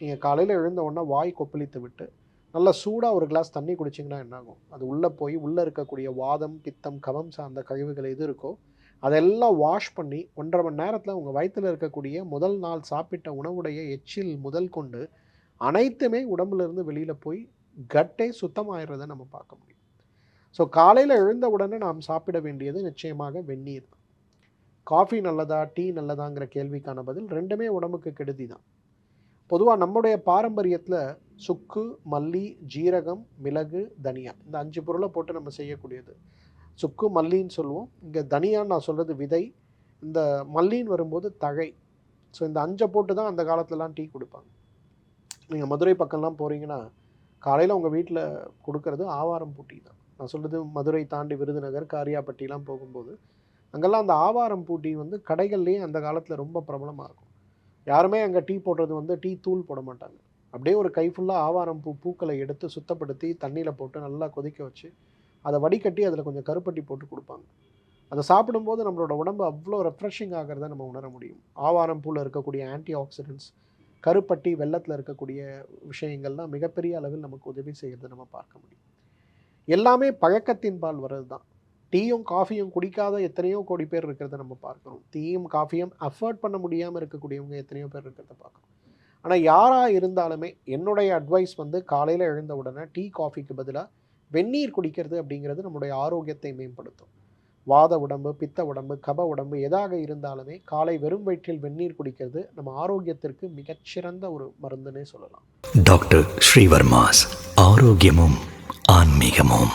நீங்கள் காலையில் எழுந்த உடனே வாய் கொப்பளித்து விட்டு நல்லா சூடாக ஒரு கிளாஸ் தண்ணி குடிச்சிங்கன்னா என்னாகும்? அது உள்ளே போய் உள்ளே இருக்கக்கூடிய வாதம் பித்தம் கவம் சார்ந்த கழிவுகள் எது இருக்கோ அதெல்லாம் வாஷ் பண்ணி ஒன்றரை மணி நேரத்தில் உங்கள் வயிற்றில் இருக்கக்கூடிய முதல் நாள் சாப்பிட்ட உணவுடைய எச்சில் முதல் கொண்டு அனைத்துமே உடம்புலேருந்து வெளியில் போய் கட்டே சுத்தமாயிடுறதை நம்ம பார்க்க முடியும். ஸோ காலையில் எழுந்த உடனே நாம் சாப்பிட வேண்டியது நிச்சயமாக வெந்நீர் தான். காஃபி நல்லதா டீ நல்லதாங்கிற கேள்விக்கான பதில் ரெண்டுமே உடம்புக்கு கெடுதி தான். பொதுவாக நம்முடைய பாரம்பரியத்தில் சுக்கு மல்லி ஜீரகம் மிளகு தனியா இந்த அஞ்சு பொருளை போட்டு நம்ம செய்யக்கூடியது. சுக்கு மல்லின்னு சொல்லுவோம். இங்கே தனியான்னு நான் சொல்கிறது விதை. இந்த மல்லின்னு வரும்போது தழை. ஸோ இந்த அஞ்சை போட்டு தான் அந்த காலத்துலலாம் டீ கொடுப்பாங்க. நீங்கள் மதுரை பக்கம்லாம் போகிறீங்கன்னா காலையில் உங்கள் வீட்டில் கொடுக்கறது ஆவாரம் பூட்டி தான். நான் சொல்கிறது மதுரை தாண்டி விருதுநகர் காரியாப்பட்டிலாம் போகும்போது அங்கெல்லாம் அந்த ஆவாரம் பூட்டி வந்து கடைகள்லேயே அந்த காலத்தில் ரொம்ப பிரபலமாக இருக்கும். யாருமே அங்கே டீ போடுறது வந்து டீ தூள் போட மாட்டாங்க. அப்படியே ஒரு கை ஃபுல்லாக ஆவாரம் பூ பூக்களை எடுத்து சுத்தப்படுத்தி தண்ணியில் போட்டு நல்லா கொதிக்க வச்சு அதை வடிகட்டி அதில் கொஞ்சம் கருப்பட்டி போட்டு கொடுப்பாங்க. அதை சாப்பிடும்போது நம்மளோட உடம்பு அவ்வளோ ரெஃப்ரெஷிங் ஆகிறத நம்ம உணர முடியும். ஆவாரம் பூவில் இருக்கக்கூடிய ஆன்டி ஆக்சிடென்ட்ஸ் கருப்பட்டி வெள்ளத்தில் இருக்கக்கூடிய விஷயங்கள்லாம் மிகப்பெரிய அளவில் நமக்கு உதவி செய்கிறத நம்ம பார்க்க முடியும். எல்லாமே பழக்கத்தின் பால் வர்றது தான் டீயும் காஃபியும் குடிக்காத எத்தனையோ கோடி பேர் இருக்கிறத நம்ம பார்க்குறோம். டீயும் காஃபியும் அஃபோர்ட் பண்ண முடியாமல் இருக்கக்கூடியவங்க எத்தனையோ பேர் இருக்கிறத பார்க்குறோம். ஆனால் யாராக இருந்தாலுமே என்னுடைய அட்வைஸ் வந்து காலையில் எழுந்த உடனே டீ காஃபிக்கு பதிலாக வெந்நீர் குடிக்கிறது அப்படிங்கிறது நம்முடைய ஆரோக்கியத்தை மேம்படுத்தும். வாத உடம்பு பித்த உடம்பு கப உடம்பு எதாக இருந்தாலுமே காலை வெறும் வயிற்றில் வெந்நீர் குடிக்கிறது நம்ம ஆரோக்கியத்திற்கு மிகச்சிறந்த ஒரு மருந்துன்னே சொல்லலாம். டாக்டர் ஸ்ரீவர்மாஸ் ஆரோக்கியமும் ஆன்மீகமும்.